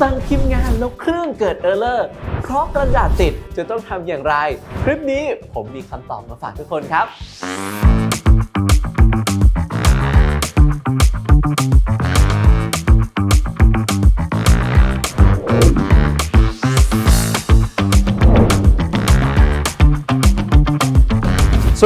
สั่งพิมพ์งานแล้วเครื่องเกิดเออร์เลอร์เพราะกระดาษติดจะต้องทำอย่างไร คลิปนี้ผมมีคำตอบมาฝากทุกคนครับ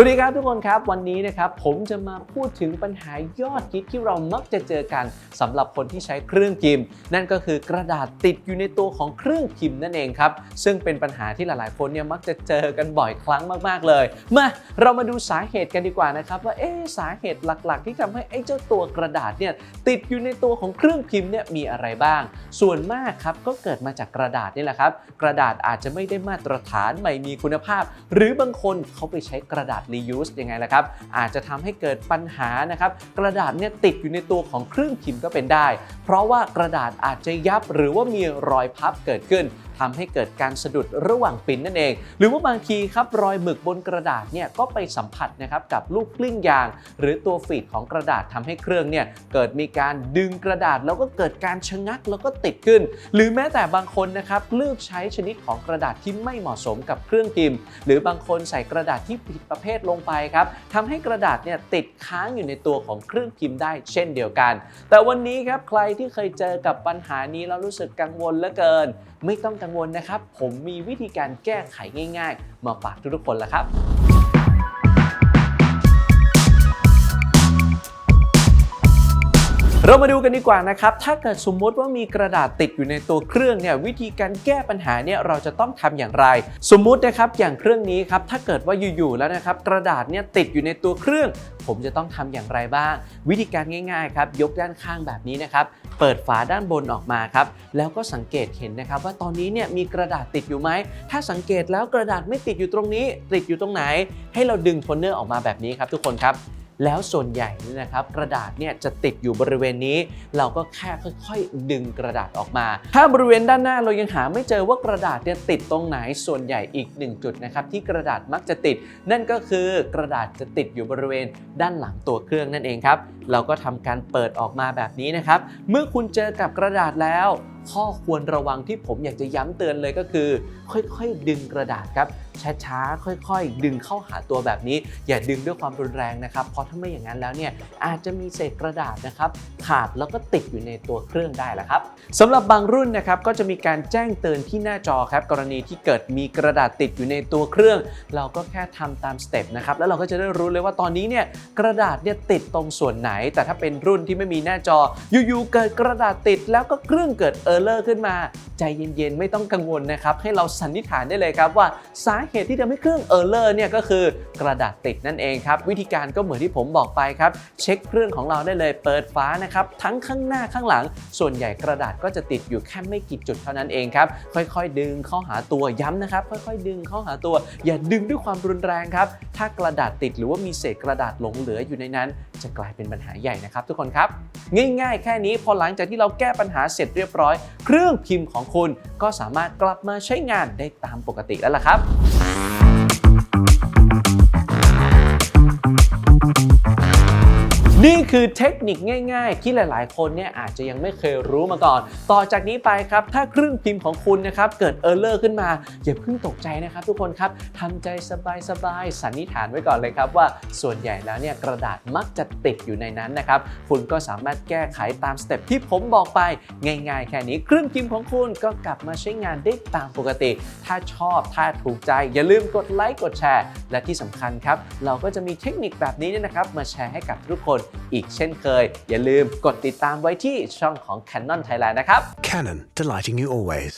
วัสดีครับทุกคนครับ วันนี้นะครับผมจะมาพูดถึงปัญหายอดฮิตที่เรามักจะเจอกันสำหรับคนที่ใช้เครื่องพิมพ์ นั่นก็คือกระดาษติดอยู่ในตัวของเครื่องพิมพ์นั่นเองครับซึ่งเป็นปัญหาที่หลาย ๆ คนเนี่ยมักจะเจอกันบ่อยครั้งมากๆเลย มาเรามาดูสาเหตุกันดีกว่านะครับว่าเอ๊สาเหตุหลัก ๆ ที่ทำให้ไอ้เจ้าตัวกระดาษเนี่ยติดอยู่ในตัวของเครื่องพิมพ์เนี่ยมีอะไรบ้าง ส่วนมากครับก็เกิดมาจากกระดาษนี่แหละครับกระดาษอาจจะไม่ได้มาตรฐานไม่มีคุณภาพ หรือบางคนเขาไปใช้กระดาษ reuse ยังไงล่ะครับ อาจจะทำให้เกิดปัญหานะครับกระดาษเนี่ยติดอยู่ในตัวของเครื่องพิมพ์ก็เป็นได้ เพราะว่ากระดาษอาจจะยับหรือว่ามีรอยพับเกิดขึ้น ทำให้เกิดการสะดุดระหว่างปิ้นนั่นเอง หรือว่าบางทีครับรอยหมึกบนกระดาษเนี่ยก็ไปสัมผัสนะครับกับลูกกลิ้งยาง หรือตัวฟีดของกระดาษทำให้เครื่องเนี่ยเกิดมีการดึงกระดาษแล้วก็เกิดการชะงักแล้วก็ติดขึ้น หรือแม้แต่บางคนนะครับเลือกใช้ชนิดของกระดาษที่ไม่เหมาะสมกับเครื่องพิมพ์ หรือบางคนใส่กระดาษที่ผิดประเภทลงไปครับทำให้กระดาษเนี่ยติดค้างอยู่ในตัวของเครื่องพิมพ์ได้เช่นเดียวกัน แต่วันนี้ครับใครที่เคยเจอกับปัญหานี้แล้วรู้สึกกังวลเหลือเกิน ไม่ต้องกังวลนะครับ ผมมีวิธีการแก้ไขง่าย ๆ มาฝากทุกๆคนแล้วครับ เรามาดูกันดีกว่านะครับ ถ้าเกิดสมมติว่ามีกระดาษติดอยู่ในตัวเครื่องเนี่ยวิธีการแก้ปัญหาเนี่ยเราจะต้องทำอย่างไร สมมุตินะครับอย่างเครื่องนี้ครับถ้าเกิดว่าอยู่ๆแล้วนะครับกระดาษเนี่ยติดอยู่ในตัวเครื่อง ผมจะต้องทำอย่างไรบ้าง วิธีการง่ายๆครับยกด้านข้างแบบนี้นะครับเปิดฝาด้านบนออกมาครับแล้วก็สังเกตเห็นนะครับว่าตอนนี้เนี่ยมีกระดาษติดอยู่ไหมถ้าสังเกตแล้วกระดาษไม่ติดอยู่ตรงนี้ ติดอยู่ตรงไหน ให้เราดึงโทนเนอร์ออกมาแบบนี้ครับทุกคนครับ แล้วส่วนใหญ่นี่นะครับกระดาษเนี่ยจะติดอยู่บริเวณนี้ เราก็แค่ค่อยๆ ดึงกระดาษออกมา ถ้าบริเวณด้านหน้าเรายังหาไม่เจอว่ากระดาษเนี่ยติดตรงไหนส่วนใหญ่อีกหนึ่งจุดนะครับที่กระดาษมักจะติด นั่นก็คือกระดาษจะติดอยู่บริเวณด้านหลังตัวเครื่องนั่นเองครับ เราก็ทำการเปิดออกมาแบบนี้นะครับ เมื่อคุณเจอกับกระดาษแล้ว ข้อควรระวังที่ผมอยากจะย้ำเตือนเลยก็คือ ค่อยๆ ดึงกระดาษครับช้าๆ ค่อยๆ ดึงเข้าหาตัวแบบนี้ อย่าดึงด้วยความรุนแรงนะครับ เพราะถ้าไม่อย่างนั้นแล้วเนี่ยอาจจะมีเศษกระดาษนะครับ ขาดแล้วก็ติดอยู่ในตัวเครื่องได้แล้วครับสำหรับบางรุ่นนะครับก็จะมีการแจ้งเตือนที่หน้าจอครับกรณีที่เกิดมีกระดาษติดอยู่ในตัวเครื่อง เราก็แค่ทำตามสเต็ปนะครับแล้วเราก็จะได้รู้เลยว่าตอนนี้เนี่ยกระดาษเนี่ยติดตรงส่วนไหน แต่ถ้าเป็นรุ่นที่ไม่มีหน้าจออยู่ๆเกิดกระดาษติดแล้วก็เครื่องเกิดเออร์เลอร์ขึ้นมาใจเย็นๆ ไม่ต้องกังวลนะครับ ให้เราสันนิษฐานได้เลยครับว่าสาเหตุที่ทำให้เครื่องเออร์เลอร์เนี่ยก็คือกระดาษติดนั่นเองครับ วิธีการก็เหมือนที่ผมบอกไปครับ เช็คเครื่องของเราได้เลยเปิดฝานะครับทั้งข้างหน้าข้างหลัง ส่วนใหญ่กระดาษก็จะติดอยู่แค่ไม่กี่จุดเท่านั้นเองครับค่อยๆ ดึงเข้าหาตัวย้ำนะครับ ค่อยๆ ดึงเข้าหาตัว อย่าดึงด้วยความรุนแรงครับ ถ้ากระดาษติดหรือว่ามีเศษกระดาษหลงเหลืออยู่ในนั้น จะกลายเป็นปัญหาใหญ่นะครับ ทุกคนครับ ง่ายๆ แค่นี้พอหลังจากที่เราแก้ปัญหาเสร็จเรียบร้อย เครื่องพิมพ์ของคุณก็สามารถกลับมาใช้งานได้ตามปกติแล้วล่ะครับ คือเทคนิคง่ายๆ ที่หลายๆ คนเนี่ยอาจจะยังไม่เคยรู้มาก่อน ต่อจากนี้ไปครับ ถ้าเครื่องพิมพ์ของคุณนะครับเกิดเออร์เลอร์ขึ้นมา อย่าเพิ่งตกใจนะครับ ทุกคนครับทำใจสบายๆสันนิษฐานไว้ก่อนเลยครับว่าส่วนใหญ่แล้วเนี่ยกระดาษมักจะติดอยู่ในนั้นนะครับคุณก็สามารถแก้ไขตามสเต็ปที่ผมบอกไปง่ายๆ แค่นี้เครื่องพิมพ์ของคุณก็กลับมาใช้งานได้ตามปกติ ถ้าชอบถ้าถูกใจ อย่าลืมกดไลค์กดแชร์ และที่สำคัญครับเราก็จะมีเทคนิคแบบนี้เนี่ยนะครับมาแชร์ให้กับทุกคนอีกอีกเช่นเคย อย่าลืมกดติดตามไว้ที่ช่องของ Canon Thailand นะครับ Canon, delighting you always.